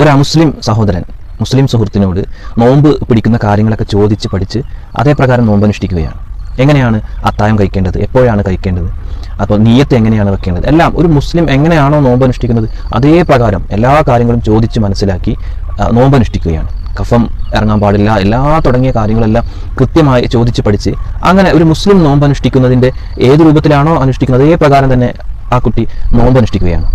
ഒരു അമുസ്ലിം സഹോദരൻ മുസ്ലിം സുഹൃത്തിനോട് നോമ്പ് പിടിക്കുന്ന കാര്യങ്ങളൊക്കെ ചോദിച്ച് പഠിച്ച് അതേപ്രകാരം നോമ്പ് അനുഷ്ഠിക്കുകയാണ്. എങ്ങനെയാണ് അത്തായം കഴിക്കേണ്ടത്? എപ്പോഴാണ് കഴിക്കേണ്ടത്? അപ്പോൾ നീയത്ത് എങ്ങനെയാണ് വെക്കേണ്ടത്? എല്ലാം ഒരു മുസ്ലിം എങ്ങനെയാണോ നോമ്പ് അനുഷ്ഠിക്കുന്നത് അതേ പ്രകാരം എല്ലാ കാര്യങ്ങളും ചോദിച്ച് മനസ്സിലാക്കി നോമ്പ് അനുഷ്ഠിക്കുകയാണ്. കഫം ഇറങ്ങാൻ പാടില്ല എല്ലാ തുടങ്ങിയ കാര്യങ്ങളെല്ലാം കൃത്യമായി ചോദിച്ച് പഠിച്ച് അങ്ങനെ ഒരു മുസ്ലിം നോമ്പ് അനുഷ്ഠിക്കുന്നതിന്റെ ഏത് രൂപത്തിലാണോ അനുഷ്ഠിക്കുന്നത് അതേ പ്രകാരം തന്നെ ആ കുട്ടി നോമ്പ് അനുഷ്ഠിക്കുകയാണ്.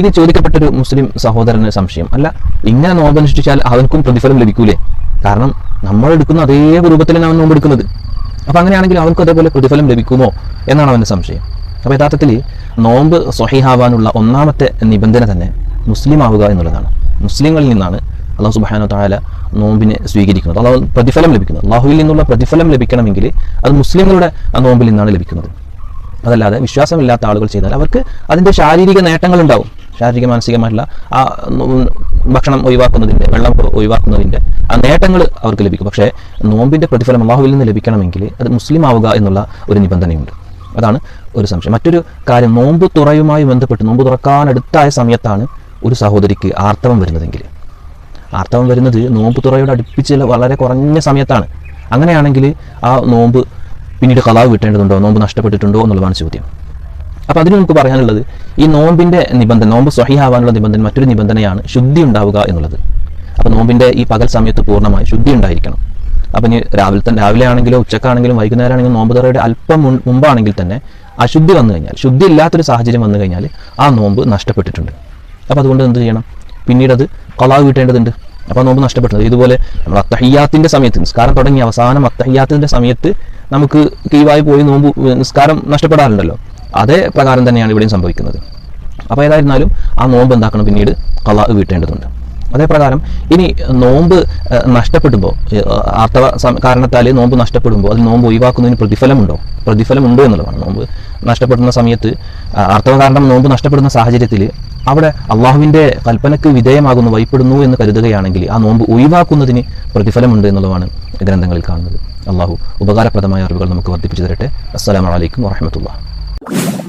ഇത് ചോദിക്കപ്പെട്ടൊരു മുസ്ലിം സഹോദരന് സംശയം. അല്ല ഇങ്ങനെ നോമ്പനുഷ്ഠിച്ചാൽ അവൻക്കും പ്രതിഫലം ലഭിക്കൂലേ? കാരണം നമ്മൾ എടുക്കുന്ന അതേ രൂപത്തിലാണ് അവൻ നോമ്പെടുക്കുന്നത് അപ്പോൾ അങ്ങനെയാണെങ്കിൽ അവർക്കും അതേപോലെ പ്രതിഫലം ലഭിക്കുമോ എന്നാണ് അവന്റെ സംശയം. അപ്പോൾ യഥാർത്ഥത്തിൽ നോമ്പ് സ്വഹിഹാവാനുള്ള ഒന്നാമത്തെ നിബന്ധന തന്നെ മുസ്ലിം ആവുക എന്നുള്ളതാണ്. മുസ്ലിങ്ങളിൽ നിന്നാണ് അള്ളാഹു സുബാനോ താല നോമ്പിനെ സ്വീകരിക്കുന്നത്. അള്ളാഹു പ്രതിഫലം ലഭിക്കുന്നത്. അള്ളാഹുവിൽ നിന്നുള്ള പ്രതിഫലം ലഭിക്കണമെങ്കിൽ അത് മുസ്ലിങ്ങളുടെ നോമ്പിൽ നിന്നാണ് ലഭിക്കുന്നത്. അതല്ലാതെ വിശ്വാസമില്ലാത്ത ആളുകൾ ചെയ്താൽ അവർക്ക് അതിന്റെ ശാരീരിക നേട്ടങ്ങൾ ഉണ്ടാവും ശാരീരിക മാനസികമായിട്ടുള്ള ആ ഭക്ഷണം ഒഴിവാക്കുന്നതിന്റെ വെള്ളം ഒഴിവാക്കുന്നതിന്റെ ആ നേട്ടങ്ങൾ അവർക്ക് ലഭിക്കും. പക്ഷേ നോമ്പിന്റെ പ്രതിഫലം അള്ളാഹുവിൽ നിന്ന് ലഭിക്കണമെങ്കിൽ അത് മുസ്ലിം ആവുക എന്നുള്ള ഒരു നിബന്ധനയുണ്ട്. അതാണ് ഒരു സംശയം. മറ്റൊരു കാര്യം നോമ്പ് തുറയുമായി ബന്ധപ്പെട്ട് നോമ്പ് തുറക്കാനടുത്തായ സമയത്താണ് ഒരു സഹോദരിക്ക് ആർത്തവം വരുന്നതെങ്കിൽ. ആർത്തവം വരുന്നത് നോമ്പ് തുറയോട് അടുപ്പിച്ച് വളരെ കുറഞ്ഞ സമയത്താണ്. അങ്ങനെയാണെങ്കിൽ ആ നോമ്പ് പിന്നീട് കളാവ് വിട്ടേണ്ടതുണ്ടോ നോമ്പ് നഷ്ടപ്പെട്ടിട്ടുണ്ടോ എന്നുള്ളതാണ് ചോദ്യം. അപ്പോൾ അതിന് നമുക്ക് പറയാനുള്ളത് ഈ നോമ്പിന്റെ നിബന്ധന നോമ്പ് സ്വഹിയാവാനുള്ള നിബന്ധന മറ്റൊരു നിബന്ധനയാണ് ശുദ്ധി ഉണ്ടാവുക എന്നുള്ളത്. അപ്പോൾ നോമ്പിന്റെ ഈ പകൽ സമയത്ത് പൂർണമായി ശുദ്ധി ഉണ്ടായിരിക്കണം. അപ്പം ഇനി രാവിലെ തന്നെ രാവിലെ ആണെങ്കിലോ ഉച്ചക്കാണെങ്കിലും വൈകുന്നേരമാണെങ്കിലും നോമ്പ് തറയുടെ അല്പം മുമ്പാണെങ്കിൽ തന്നെ അശുദ്ധി വന്നു കഴിഞ്ഞാൽ ശുദ്ധി ഇല്ലാത്തൊരു സാഹചര്യം വന്നു കഴിഞ്ഞാൽ ആ നോമ്പ് നഷ്ടപ്പെട്ടിട്ടുണ്ട്. അപ്പോൾ അതുകൊണ്ട് എന്ത് ചെയ്യണം? പിന്നീട് അത് കൊളാവ് വീട്ടേണ്ടതുണ്ട് അപ്പോൾ നോമ്പ് നഷ്ടപ്പെട്ടത് ഇതുപോലെ നമ്മൾ അത്തഹിയാത്തിന്റെ സമയത്ത് നിസ്കാരം തുടങ്ങി അവസാനം അത്തഹിയാത്തിന്റെ സമയത്ത് നമുക്ക് കീവായി പോയി നോമ്പ് നിസ്കാരം നഷ്ടപ്പെടാറുണ്ടല്ലോ. അതേ പ്രകാരം തന്നെയാണ് ഇവിടെയും സംഭവിക്കുന്നത്. അപ്പോൾ ഏതായിരുന്നാലും ആ നോമ്പ് എന്താക്കണം പിന്നീട്? കള വീട്ടേണ്ടതുണ്ട്. അതേപ്രകാരം ഇനി നോമ്പ് നഷ്ടപ്പെടുമ്പോൾ ആർത്തവ കാരണത്താൽ നോമ്പ് നഷ്ടപ്പെടുമ്പോൾ അതിൽ നോമ്പ് ഒഴിവാക്കുന്നതിന് പ്രതിഫലമുണ്ടോ? പ്രതിഫലമുണ്ടോ എന്നുള്ളതാണ്. നോമ്പ് നഷ്ടപ്പെടുന്ന സമയത്ത് ആർത്തവ കാരണം നോമ്പ് നഷ്ടപ്പെടുന്ന സാഹചര്യത്തിൽ അവിടെ അള്ളാഹുവിന്റെ കൽപ്പനയ്ക്ക് വിധേയമാകുന്നു വൈപ്പെടുന്നു എന്ന് കരുതുകയാണെങ്കിൽ ആ നോമ്പ് ഒഴിവാക്കുന്നതിന് പ്രതിഫലമുണ്ട് എന്നുള്ളതാണ് ഗ്രന്ഥങ്ങളിൽ കാണുന്നത്. അള്ളാഹു ഉപകാരപ്രദമായ അറിവുകൾ നമുക്ക് വർദ്ധിപ്പിച്ചു തരട്ടെ. അസ്സലാമലൈക്കും വാഹമത്തുള്ള you